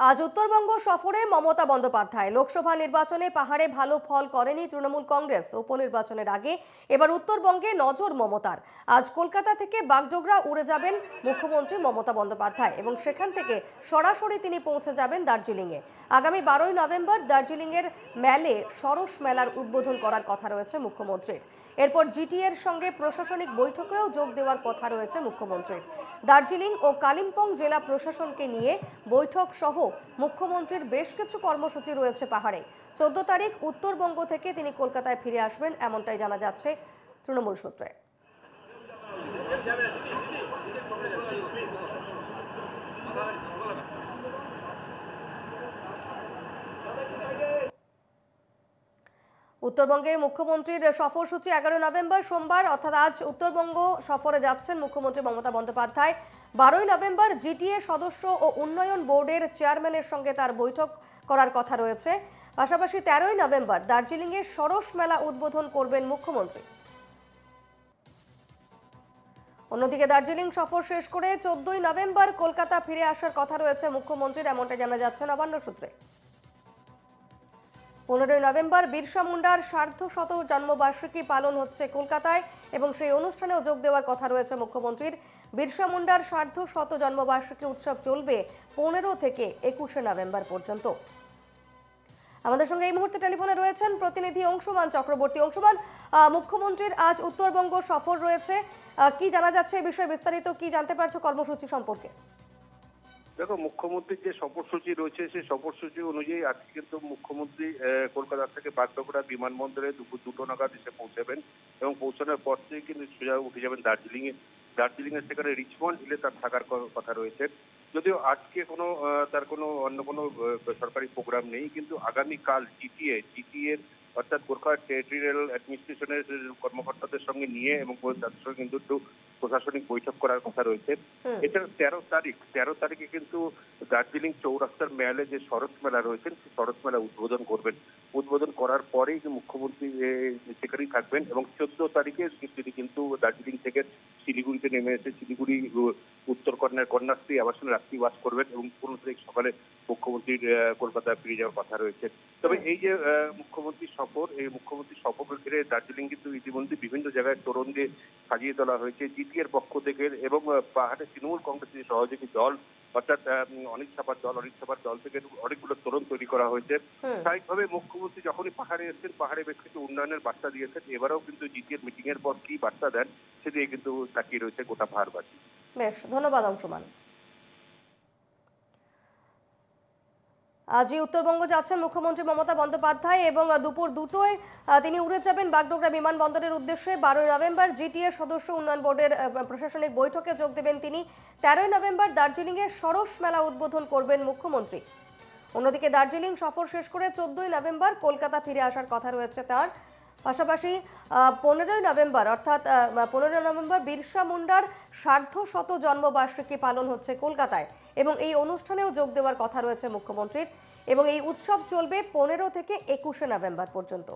আজ উত্তরবঙ্গ সফরে মমতা বন্দ্যোপাধ্যায়। লোকসভা নির্বাচনে পাহাড়ে ভালো ফল করেনি তৃণমূল কংগ্রেস। উপনির্বাচনের আগে এবার উত্তরবঙ্গে নজর মমতার। আজ কলকাতা থেকে বাগডোগরা উড়ে যাবেন মুখ্যমন্ত্রী মমতা বন্দ্যোপাধ্যায় এবং সেখান থেকে সরাসরি তিনি পৌঁছে যাবেন দার্জিলিংয়ে। আগামী বারোই নভেম্বর দার্জিলিংয়ের ম্যালে সরস মেলার উদ্বোধন করার কথা রয়েছে মুখ্যমন্ত্রীর। এরপর জিটিএর সঙ্গে প্রশাসনিক বৈঠকেও যোগ দেওয়ার কথা রয়েছে মুখ্যমন্ত্রীর। দার্জিলিং ও কালিম্পং জেলা প্রশাসনকে নিয়ে বৈঠক সহ মুখ্যমন্ত্রীর বেশ কিছু কর্মসূচি রয়েছে পাহাড়ে। চোদ্দ তারিখ উত্তরবঙ্গ থেকে তিনি কলকাতায় ফিরে আসবেন, এমনটাই জানা যাচ্ছে তৃণমূল সূত্রে। উত্তরবঙ্গে মুখ্যমন্ত্রীর সফরসূচি এগারো নভেম্বর সোমবার, অর্থাৎ আজ উত্তরবঙ্গ সফরে যাচ্ছেন মুখ্যমন্ত্রী মমতা বন্দ্যোপাধ্যায়। বারোই নভেম্বর জিটিএ সদস্য ও উন্নয়ন বোর্ডের চেয়ারম্যানের সঙ্গে তার বৈঠক করার কথা রয়েছে। পাশাপাশি তেরোই নভেম্বর দার্জিলিংয়ে সরস মেলা উদ্বোধন করবেন মুখ্যমন্ত্রী। অন্যদিকে দার্জিলিং সফর শেষ করে চোদ্দই নভেম্বর কলকাতা ফিরে আসার কথা রয়েছে মুখ্যমন্ত্রীর, এমনটা জানা যাচ্ছে নবান্ন সূত্রে। পনেরোই নভেম্বর বিরসা মুন্ডার সার্ধ শত জন্মবার্ষিকী পালন হচ্ছে কলকাতায় এবং সেই অনুষ্ঠানেও যোগ দেওয়ার কথা রয়েছে মুখ্যমন্ত্রীর। বিরসা মুন্ডার সার্ধ শত জন্মবার্ষিকী উৎসব চলবে পনেরো থেকে একুশে নভেম্বর পর্যন্ত। আমাদের সঙ্গে এই মুহূর্তে টেলিফোনে রয়েছেন প্রতিনিধি অংশুমান চক্রবর্তী। অংশুমান মুখ্যমন্ত্রীর আজ উত্তরবঙ্গ সফর রয়েছে। কি জানা যাচ্ছে এই বিষয়ে বিস্তারিত, কি জানতে পারছ কর্মসূচি সম্পর্কে? দেখো, মুখ্যমন্ত্রীর যে সফরসূচি রয়েছে, সেই সফরসূচি অনুযায়ী আজকে কিন্তু মুখ্যমন্ত্রী কলকাতা থেকে বাগডোগরা বিমানবন্দরে দুপুর দুটো নাগাদ এসে পৌঁছাবেন এবং পৌঁছানোর পর থেকে কিন্তু সোজা উঠে যাবেন দার্জিলিং এ দার্জিলিং এর সেখানে রিচমন্ড হিলে তার থাকার কথা রয়েছে। যদিও আজকে কোনো তার কোনো অন্য কোনো সরকারি প্রোগ্রাম নেই, কিন্তু আগামীকাল জিটিএ জিটিএ অর্থাৎ গোর্খা টেরিটোরিয়াল অ্যাডমিনিস্ট্রেশনের কর্মকর্তাদের সঙ্গে নিয়ে এবং তাদের সঙ্গে কিন্তু একটু প্রশাসনিক বৈঠক করার কথা রয়েছে। এছাড়া তেরো তারিখ তেরো তারিখে কিন্তু দার্জিলিং চৌরাস্তার মেয়ালে যে শরৎ মেলা রয়েছেন সেই শরৎ মেলা উদ্বোধন করবেন। উদ্বোধন করার পরেই মুখ্যমন্ত্রী সেখানেই থাকবেন এবং চোদ্দ তারিখে তিনি কিন্তু দার্জিলিং থেকে শিলিগুড়িতে নেমে এসে শিলিগুড়ি উত্তর কন্যার কন্যাশ্রী আবাসনে রাত্রিবাস করবেন এবং পনেরো তারিখ সকালে মুখ্যমন্ত্রীর কলকাতায় ফিরে যাওয়ার কথা রয়েছে। তবে এই যে মুখ্যমন্ত্রী সফর এই মুখ্যমন্ত্রী সফরকে ঘিরে দার্জিলিং কিন্তু ইতিমধ্যে বিভিন্ন জায়গায় তোরণ দিয়ে সাজিয়ে তোলা হয়েছে। জিটিএর পক্ষ থেকে এবং আহ, পাহাড়ের তৃণমূল কংগ্রেসের সহযোগী দল অর্থাৎ অনিক ছাপার দল অনেক ছাপার দল থেকে অনেকগুলো তোরণ তৈরি করা হয়েছে। স্বাভাবিকভাবে মুখ্যমন্ত্রী যখনই পাহাড়ে এসেছেন পাহাড়ে বেশ কিছু উন্নয়নের বার্তা দিয়েছেন এবারেও কিন্তু জিটিএর মিটিং এর পর কি বার্তা দেন সেদিকে কিন্তু তাকিয়ে রয়েছে গোটা পাহাড়বাসী। বেশ ধন্যবাদ অংশুমান। আজই উত্তরবঙ্গ যাচ্ছেন মুখ্যমন্ত্রী মমতা বন্দ্যোপাধ্যায় এবং দুপুর দুটোয় তিনি উড়ে যাবেন বাগডোগরা বিমানবন্দরের উদ্দেশ্যে। বারোই নভেম্বর জিটিএ সদস্য উন্নয়ন বোর্ডের প্রশাসনিক বৈঠকে যোগ দেবেন তিনি। তেরোই নভেম্বর দার্জিলিংয়ে সরস মেলা উদ্বোধন করবেন মুখ্যমন্ত্রী। অন্যদিকে দার্জিলিং সফর শেষ করে চোদ্দই নভেম্বর কলকাতা ফিরে আসার কথা রয়েছে তার। পাশাপাশি পনেরোই নভেম্বর, অর্থাৎ পনেরোই নভেম্বর বিরসা মুন্ডার সার্ধ শত জন্মবার্ষিকী পালন হচ্ছে কলকাতায় এবং এই অনুষ্ঠানেও যোগ দেওয়ার কথা রয়েছে মুখ্যমন্ত্রীর এবং এই উৎসব চলবে পনেরো থেকে একুশে নভেম্বর পর্যন্ত।